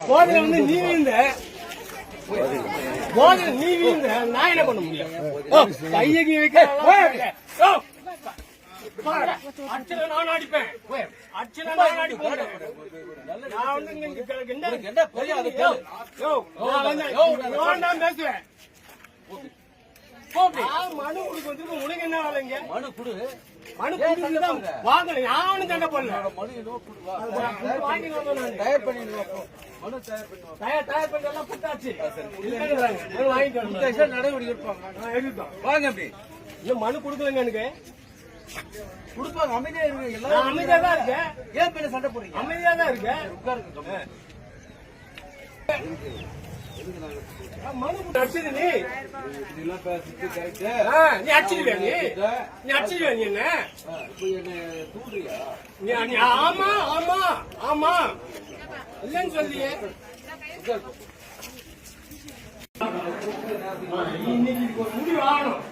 போதையில வந்து நீ வீழ்ந்த போதையில நீ வீழ்ந்த நான் என்ன பண்ண முடியும் கையகி வைக்க அடிச்சதை நான் அடிப்பேன் அடிச்சதை நான் அடிப்பேன் நான் வந்து இங்க இங்க என்ன என்ன பெரிய அது யோ, யோ, நான் வந்து நான் தான் பேசுவேன் நான் மனு கொடுக்க வந்திருக்கேன். உனக்கு என்ன வேலைங்க? மனு கொடு. மனு கொடுத்துதான் வாங்க யாவனும் சண்டை போடல. மனு இன்னும் கொடு வா. வாங்கிட்டு வந்தோம் நானு. தயார் பண்ணிடுவா போ. மனு தயார் பண்ணுவா தயார் தயார் பண்ணி எல்லாம் வாங்கிட்டு நடவடிக்கை எடுப்பாங்க. ஆ, எடுத்தோம். வாங்க அப்படி. இன்னும் மனு கொடுக்கலங்க எனக்கு. கொடுப்பாங்க. அமைதியா எல்லாரும். அமைதியா தான் இருக்கேன். ஏன் சண்டை போடுறீங்க? அமைதியா தான் இருக்கேன். உட்காருங்க மனு நீ ஆ, நீ அடிச்சிருவியா நீ நீ அடிச்சிருவியா நீ என்ன நீ ஆமா ஆமா ஆமா இல்லைன்னு சொல்லியே இன்னைக்கு முடிவு ஆகணும்